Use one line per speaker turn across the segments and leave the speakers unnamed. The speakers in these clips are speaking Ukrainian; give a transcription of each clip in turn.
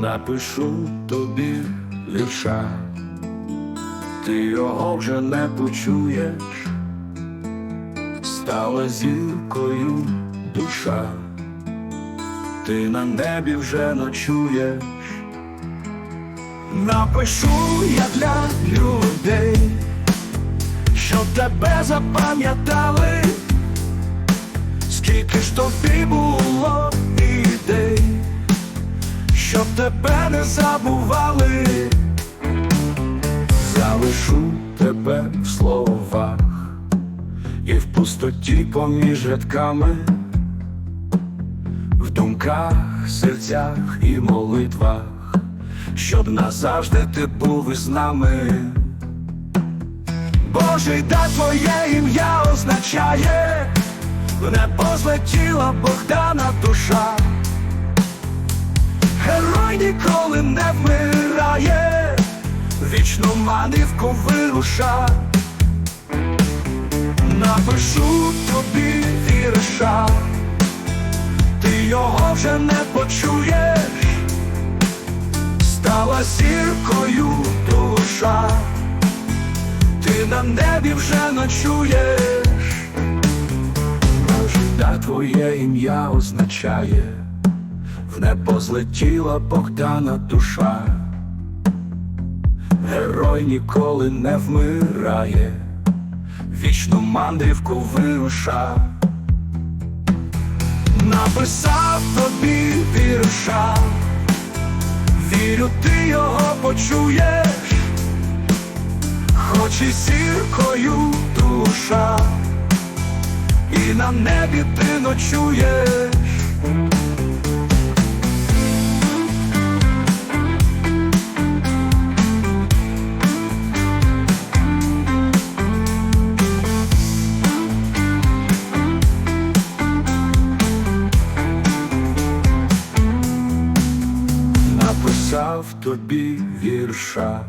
напишу тобі вірша, ти його вже не почуєш, стала зіркою душа, ти на небі вже ночуєш, напишу я для людей, що тебе запам'ятали, скільки ж тобі було тебе не забували, залишу тебе в словах і в пустоті поміж рядками, в думках, серцях і молитвах, щоб назавжди ти був із нами. Божий да твоє ім'я означає, в небо злетіла Богдана душа. Ніколи не вмирає, вічну манівку вируша. Напишу тобі вірша, ти його вже не почуєш, стала зіркою душа, ти на небі вже ночуєш, Може, твоє ім'я означає. В небо злетіла Богдана душа, герой ніколи не вмирає, вічну мандрівку вируша, написав тобі вірша, вірю, ти його почуєш, хоч і зіркою душа, і на небі ти ночуєш. Написав тобі вірша,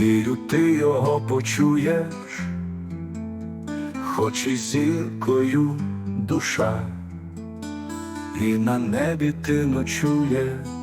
вірю, ти його почуєш, хоч і зіркою душа, і на небі ти ночуєш.